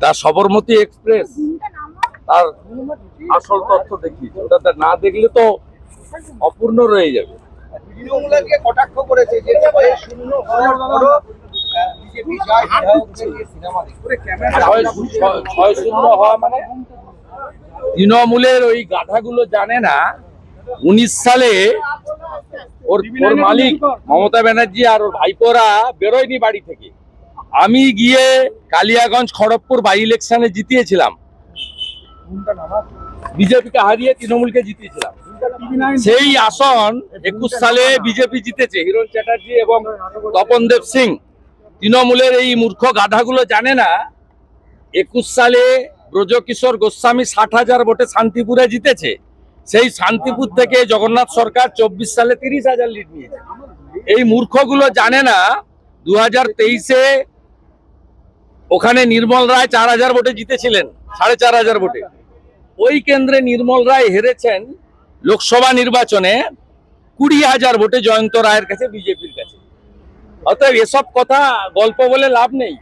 তার সবরমতী এক্সপ্রেস তার আসল তথ্য দেখি। ওটা না দেখলে তো অপূর্ণ রয়ে যাবে। কটাক্ষ করেছে যে শূন্য হওয়ার পরও আহ, বিজেপি যায় বিধায়কদের নিয়ে সিনেমা দেখে। ছয় শূন্য- ছয়- ছয় শূন্য হওয়া মানে? তৃণমূলের ওই গাধাগুলো জানে না উনিশ সালে ওর ওর মালিক মমতা ব্যানার্জি আর ওর ভাইপোরা বেরোয়নি বাড়ি থেকে। আমি গিয়ে কালিয়াগঞ্জ খড়গপুর বাই ইলেকশনে জিতিয়েছিলাম। বিজেপিকে হারিয়ে তৃণমূলকে জিতিয়েছিলাম। সেই আসন একুশ সালে বিজেপি জিতেছে। হিরণ চ্যাটার্জি এবং তপন দেব সিং। তৃণমূলের এই মূর্খ গাধাগুলো জানে না, একুশ সালে ব্রজকিশোর গোস্বামী ষাট হাজার ভোটে শান্তিপুরে জিতেছে। সেই শান্তিপুর থেকে জগন্নাথ সরকার চব্বিশ সালে তিরিশ হাজার লিড নিয়েছে। এই মূর্খগুলো জানে না দু হাজার তেইশে ওখানে নির্মল রায় চার হাজার ভোটে জিতেছিলেন, সাড়ে চার হাজার ভোটে। ওই কেন্দ্রে নির্মল রায় হেরেছেন লোকসভা নির্বাচনে কুড়ি হাজার ভোটে জয়ন্ত রায়ের কাছে, বিজেপির কাছে। অতএব এসব কথা গল্প বলে লাভ নেই।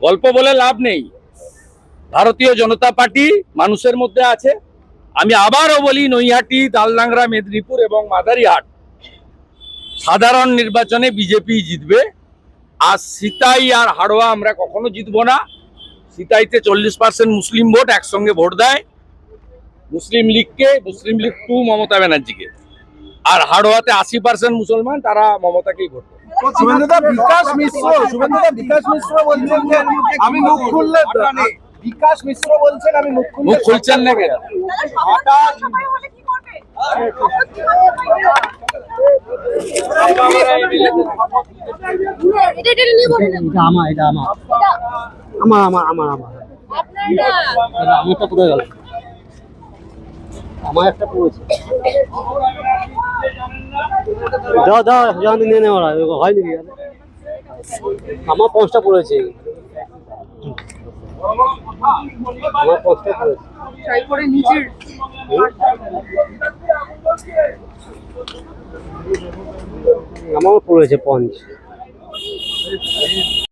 গল্প বলে লাভ নেই। ভারতীয় জনতা পার্টি মানুষের মধ্যে আছে। আমি আবারও বলি, নৈহাটি তালডাংরা মেদিনীপুর এবং মাদারিহাট সাধারণ নির্বাচনে বিজেপি জিতবে। আর সিতাই আর হাড়োয়া আমরা কখনো জিতবো না সিতাইতে চল্লিশ পার্সেন্ট মুসলিম ভোট একসঙ্গে ভোট দেয় মুসলিম লীগকে মুসলিম লীগ টু মমতা ব্যানার্জিকে আর হাড়োয়াতে আশি পার্সেন্ট মুসলমান তারা মমতাকেই ভোট দেবে শুভেন্দুদা বিকাশ মিশ্র বিকাশ মিশ্র বলছেন আমি মুখ খুললে বিকাশ মিশ্র বলছেন আমি মুখ মুখ খুলছেন না কেন এটা এটা নিয়ে বলুন এটা আমার এটা আমার। আমার আমার আমার আমার। আপনার না আমারটা পড়ে গেল আমার একটা পড়েছে দাও দাও জান নিয়ে নেওয়া হয়নি? আমার পাঁচটা পড়েছে আমার পাঁচটা পড়েছে ট্রাই করে আমারও পড়েছে পঞ্চ।